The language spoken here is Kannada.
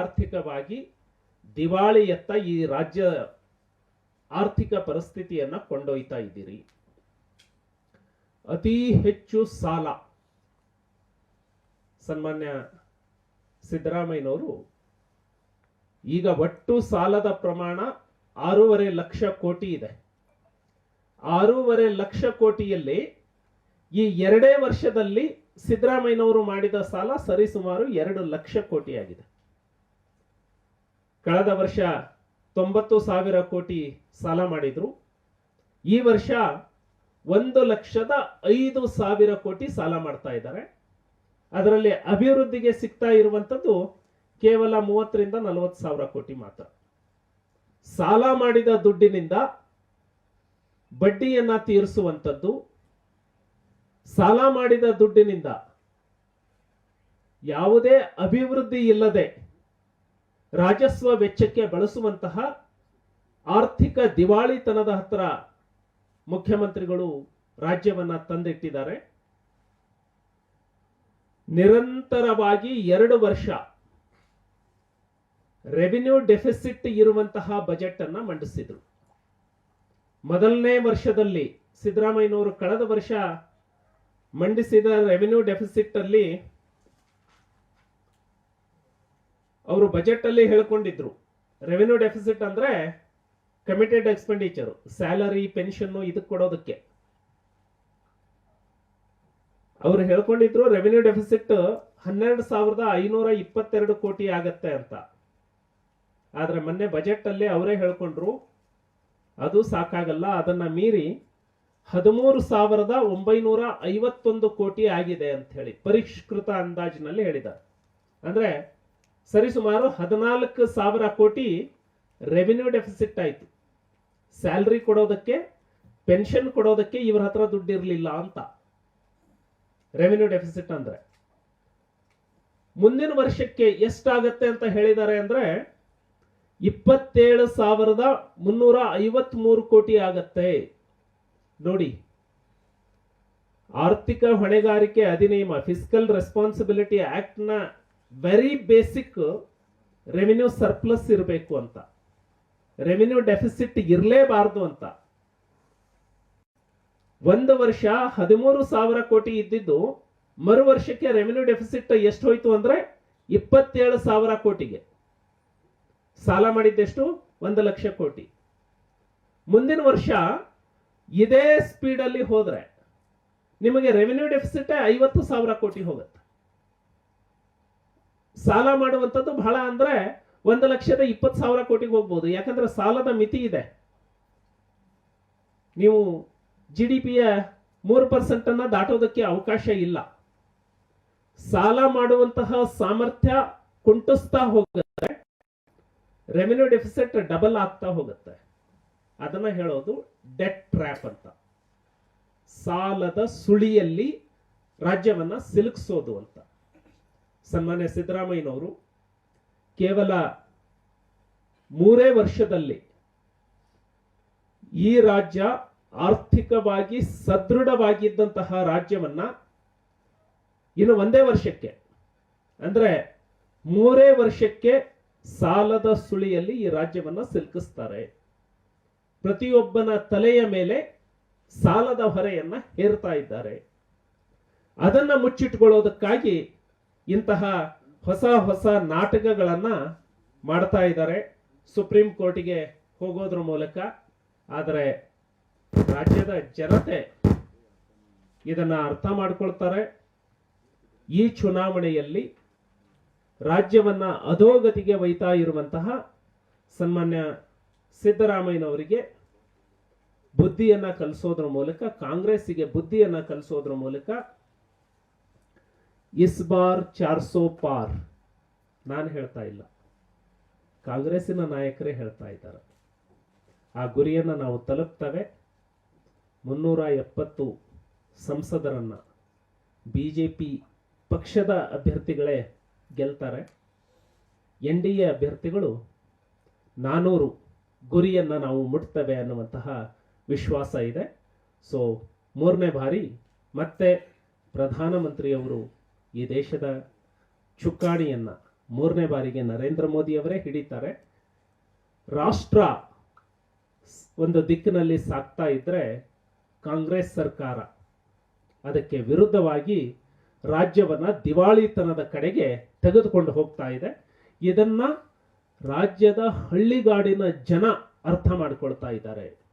ಆರ್ಥಿಕವಾಗಿ ದಿವಾಳಿಯತ್ತ ಈ ರಾಜ್ಯ ಆರ್ಥಿಕ ಪರಿಸ್ಥಿತಿಯನ್ನು ಕೊಂಡೊಯ್ತಾ ಇದ್ದೀರಿ. ಅತಿ ಹೆಚ್ಚು ಸಾಲ. ಸನ್ಮಾನ್ಯ ಸಿದ್ದರಾಮಯ್ಯನವರು, ಈಗ ಒಟ್ಟು ಸಾಲದ ಪ್ರಮಾಣ ಆರೂವರೆ ಲಕ್ಷ ಕೋಟಿ ಇದೆ. ಆರೂವರೆ ಲಕ್ಷ ಕೋಟಿಯಲ್ಲಿ ಈ ಎರಡೇ ವರ್ಷದಲ್ಲಿ ಸಿದ್ದರಾಮಯ್ಯನವರು ಮಾಡಿದ ಸಾಲ ಸರಿಸುಮಾರು ಎರಡು ಲಕ್ಷ ಕೋಟಿಯಾಗಿದೆ. ಕಳೆದ ವರ್ಷ ತೊಂಬತ್ತು ಸಾವಿರ ಕೋಟಿ ಸಾಲ ಮಾಡಿದ್ರು. ಈ ವರ್ಷ ಒಂದು ಲಕ್ಷದ ಐದು ಸಾವಿರ ಕೋಟಿ ಸಾಲ ಮಾಡ್ತಾ ಇದ್ದಾರೆ. ಅದರಲ್ಲಿ ಅಭಿವೃದ್ಧಿಗೆ ಸಿಗ್ತಾ ಇರುವಂಥದ್ದು ಕೇವಲ ಮೂವತ್ತರಿಂದ ನಲವತ್ತು ಸಾವಿರ ಕೋಟಿ ಮಾತ್ರ. ಸಾಲ ಮಾಡಿದ ದುಡ್ಡಿನಿಂದ ಬಡ್ಡಿಯನ್ನ ತೀರಿಸುವಂಥದ್ದು, ಸಾಲ ಮಾಡಿದ ದುಡ್ಡಿನಿಂದ ಯಾವುದೇ ಅಭಿವೃದ್ಧಿ ಇಲ್ಲದೆ ರಾಜಸ್ವ ವೆಚ್ಚಕ್ಕೆ ಬಳಸುವಂತಹ ಆರ್ಥಿಕ ದಿವಾಳಿತನದ ಹತ್ರ ಮುಖ್ಯಮಂತ್ರಿಗಳು ರಾಜ್ಯವನ್ನ ತಂದಿಟ್ಟಿದ್ದಾರೆ. ನಿರಂತರವಾಗಿ ಎರಡು ವರ್ಷ ರೆವಿನ್ಯೂ ಡೆಫಿಸಿಟ್ ಇರುವಂತಹ ಬಜೆಟ್ ಅನ್ನ ಮಂಡಿಸಿದ್ರು. ಮೊದಲನೇ ವರ್ಷದಲ್ಲಿ ಸಿದ್ದರಾಮಯ್ಯನವರು ಕಳೆದ ವರ್ಷ ಮಂಡಿಸಿದ ರೆವಿನ್ಯೂ ಡೆಫಿಸಿಟ್ ಅಲ್ಲಿ ಅವರು ಬಜೆಟ್ ಅಲ್ಲಿ ಹೇಳ್ಕೊಂಡಿದ್ರು. ರೆವೆನ್ಯೂ ಡೆಫಿಸಿಟ್ ಅಂದ್ರೆ ಕಮಿಟೆಡ್ ಎಕ್ಸ್ಪೆಂಡಿಚರ್ ಸ್ಯಾಲರಿ ಪೆನ್ಷನ್ ಇದಕ್ಕೆ ಕೊಡೋದಕ್ಕೆ. ಅವರು ಹೇಳ್ಕೊಂಡಿದ್ರು ರೆವೆನ್ಯೂ ಡೆಫಿಸಿಟ್ ಹನ್ನೆರಡು ಸಾವಿರದ ಐನೂರ ಇಪ್ಪತ್ತೆರಡು ಕೋಟಿ ಆಗತ್ತೆ ಅಂತ. ಆದ್ರೆ ಮೊನ್ನೆ ಬಜೆಟ್ ಅಲ್ಲಿ ಅವರೇ ಹೇಳ್ಕೊಂಡ್ರು, ಅದು ಸಾಕಾಗಲ್ಲ, ಅದನ್ನ ಮೀರಿ ಹದಿಮೂರು ಸಾವಿರದ ಒಂಬೈನೂರ ಐವತ್ತೊಂದು ಕೋಟಿ ಆಗಿದೆ ಅಂತ ಹೇಳಿ, ಪರಿಷ್ಕೃತ ಅಂದಾಜಿನಲ್ಲಿ ಹೇಳಿದ್ದಾರೆ. ಅಂದ್ರೆ ಸರಿಸುಮಾರು ಹದಿನಾಲ್ಕು ಸಾವಿರ ಕೋಟಿ ರೆವಿನ್ಯೂ ಡೆಫಿಸಿಟ್ ಆಯ್ತು. ಸ್ಯಾಲ್ರಿ ಕೊಡೋದಕ್ಕೆ ಪೆನ್ಷನ್ ಕೊಡೋದಕ್ಕೆ ಇವ್ರ ಹತ್ರ ದುಡ್ಡಿರಲಿಲ್ಲ ಅಂತ. ರೆವಿನ್ಯೂ ಡೆಫಿಸಿಟ್ ಅಂದ್ರೆ. ಮುಂದಿನ ವರ್ಷಕ್ಕೆ ಎಷ್ಟಾಗತ್ತೆ ಅಂತ ಹೇಳಿದ್ದಾರೆ ಅಂದ್ರೆ, ಇಪ್ಪತ್ತೇಳು ಸಾವಿರದ ಮುನ್ನೂರ ಐವತ್ ಮೂರು ಕೋಟಿ ಆಗತ್ತೆ. ನೋಡಿ, ಆರ್ಥಿಕ ಹೊಣೆಗಾರಿಕೆ ಅಧಿನಿಯಮ ಫಿಸಿಕಲ್ ರೆಸ್ಪಾನ್ಸಿಬಿಲಿಟಿ ಆಕ್ಟ್ನ ವೆರಿ ಬೇಸಿಕ್ ರೆವಿನ್ಯೂ ಸರ್ಪ್ಲಸ್ ಇರಬೇಕು ಅಂತ. ರೆವಿನ್ಯೂ ಡೆಫಿಸಿಟ್ ಇರಲೇಬಾರದು ಅಂತ. ಒಂದು ವರ್ಷ ಹದಿಮೂರು ಸಾವಿರ ಕೋಟಿ ಇದ್ದಿದ್ದು ಮರು ವರ್ಷಕ್ಕೆ ರೆವಿನ್ಯೂ ಡೆಫಿಸಿಟ್ ಎಷ್ಟು ಹೋಯ್ತು ಅಂದ್ರೆ ಇಪ್ಪತ್ತೇಳು ಸಾವಿರ ಕೋಟಿಗೆ. ಸಾಲ ಮಾಡಿದ್ದೆಷ್ಟು? ಒಂದು ಲಕ್ಷ ಕೋಟಿ. ಮುಂದಿನ ವರ್ಷ ಇದೇ ಸ್ಪೀಡಲ್ಲಿ ಹೋದ್ರೆ ನಿಮಗೆ ರೆವಿನ್ಯೂ ಡೆಫಿಸಿಟ್ ಐವತ್ತು ಸಾವಿರ ಕೋಟಿ ಹೋಗುತ್ತೆ. ಸಾಲ ಮಾಡುವಂಥದ್ದು ಬಹಳ ಅಂದ್ರೆ ಒಂದು ಲಕ್ಷದ ಇಪ್ಪತ್ತು ಸಾವಿರ ಕೋಟಿಗೆ ಹೋಗ್ಬೋದು. ಯಾಕಂದ್ರೆ ಸಾಲದ ಮಿತಿ ಇದೆ. ನೀವು ಜಿ ಡಿ ಪಿಯ ಮೂರು ಪರ್ಸೆಂಟ್ ಅನ್ನ ದಾಟೋದಕ್ಕೆ ಅವಕಾಶ ಇಲ್ಲ. ಸಾಲ ಮಾಡುವಂತಹ ಸಾಮರ್ಥ್ಯ ಕುಂಟಿಸ್ತಾ ಹೋಗುತ್ತೆ. ರೆವಿನ್ಯೂ ಡೆಫಿಸಿಟ್ ಡಬಲ್ ಆಗ್ತಾ ಹೋಗುತ್ತೆ. ಅದನ್ನ ಹೇಳೋದು ಡೆಟ್ ಟ್ರ್ಯಾಪ್ ಅಂತ. ಸಾಲದ ಸುಳಿಯಲ್ಲಿ ರಾಜ್ಯವನ್ನ ಸಿಲುಕಿಸೋದು ಅಂತ. ಸನ್ಮಾನ್ಯ ಸಿದ್ದರಾಮಯ್ಯನವರು ಕೇವಲ ಮೂರೇ ವರ್ಷದಲ್ಲಿ ಈ ರಾಜ್ಯ ಆರ್ಥಿಕವಾಗಿ ಸದೃಢವಾಗಿದ್ದಂತಹ ರಾಜ್ಯವನ್ನ ಇನ್ನು ಒಂದೇ ವರ್ಷಕ್ಕೆ, ಅಂದ್ರೆ ಮೂರೇ ವರ್ಷಕ್ಕೆ ಸಾಲದ ಸುಳಿಯಲ್ಲಿ ಈ ರಾಜ್ಯವನ್ನ ಸಿಲುಕಿಸ್ತಾರೆ. ಪ್ರತಿಯೊಬ್ಬನ ತಲೆಯ ಮೇಲೆ ಸಾಲದ ಹೊರೆಯನ್ನ ಹೇರ್ತಾ ಇದ್ದಾರೆ. ಅದನ್ನ ಮುಚ್ಚಿಟ್ಕೊಳ್ಳೋದಕ್ಕಾಗಿ ಇಂತಹ ಹೊಸ ಹೊಸ ನಾಟಕಗಳನ್ನು ಮಾಡ್ತಾ ಇದ್ದಾರೆ. ಸುಪ್ರೀಂ ಕೋರ್ಟಿಗೆ ಹೋಗೋದ್ರ ಮೂಲಕ. ಆದರೆ ರಾಜ್ಯದ ಜನತೆ ಇದನ್ನು ಅರ್ಥ ಮಾಡ್ಕೊಳ್ತಾರೆ. ಈ ಚುನಾವಣೆಯಲ್ಲಿ ರಾಜ್ಯವನ್ನು ಅಧೋಗತಿಗೆ ಒಯ್ತಾ ಇರುವಂತಹ ಸನ್ಮಾನ್ಯ ಸಿದ್ದರಾಮಯ್ಯನವರಿಗೆ ಬುದ್ಧಿಯನ್ನು ಕಲಿಸೋದ್ರ ಮೂಲಕ, ಕಾಂಗ್ರೆಸ್ಸಿಗೆ ಬುದ್ಧಿಯನ್ನು ಕಲಿಸೋದ್ರ ಮೂಲಕ ಇಸ್ ಬಾರ್ ಚಾರ್ಸೋ ಪಾರ್. ನಾನು ಹೇಳ್ತಾ ಇಲ್ಲ. ಕಾಂಗ್ರೆಸ್ಸಿನ ನಾಯಕರೇ ಹೇಳ್ತಾ ಇದ್ದಾರೆ. ಆ ಗುರಿಯನ್ನು ನಾವು ತಲುಪ್ತವೆ. ಮುನ್ನೂರ ಎಪ್ಪತ್ತು ಸಂಸದರನ್ನು ಬಿ ಜೆ ಪಿ ಪಕ್ಷದ ಅಭ್ಯರ್ಥಿಗಳೇ ಗೆಲ್ತಾರೆ. ಎನ್ ಡಿ ಎ ಅಭ್ಯರ್ಥಿಗಳು ನಾನೂರು ಗುರಿಯನ್ನು ನಾವು ಮುಟ್ತವೆ ಅನ್ನುವಂತಹ ವಿಶ್ವಾಸ ಇದೆ. ಸೊ ಮೂರನೇ ಬಾರಿ ಮತ್ತೆ ಪ್ರಧಾನಮಂತ್ರಿಯವರು ಈ ದೇಶದ ಚುಕ್ಕಾಣಿಯನ್ನು ಮೂರನೇ ಬಾರಿಗೆ ನರೇಂದ್ರ ಮೋದಿಯವರೇ ಹಿಡಿತಾರೆ. ರಾಷ್ಟ್ರ ಒಂದು ದಿಕ್ಕಿನಲ್ಲಿ ಸಾಗ್ತಾ ಇದ್ದರೆ ಕಾಂಗ್ರೆಸ್ ಸರ್ಕಾರ ಅದಕ್ಕೆ ವಿರುದ್ಧವಾಗಿ ರಾಜ್ಯವನ್ನು ದಿವಾಳಿತನದ ಕಡೆಗೆ ತೆಗೆದುಕೊಂಡು ಹೋಗ್ತಾ ಇದೆ. ಇದನ್ನು ರಾಜ್ಯದ ಹಳ್ಳಿಗಾಡಿನ ಜನ ಅರ್ಥ ಮಾಡಿಕೊಳ್ತಾ ಇದ್ದಾರೆ.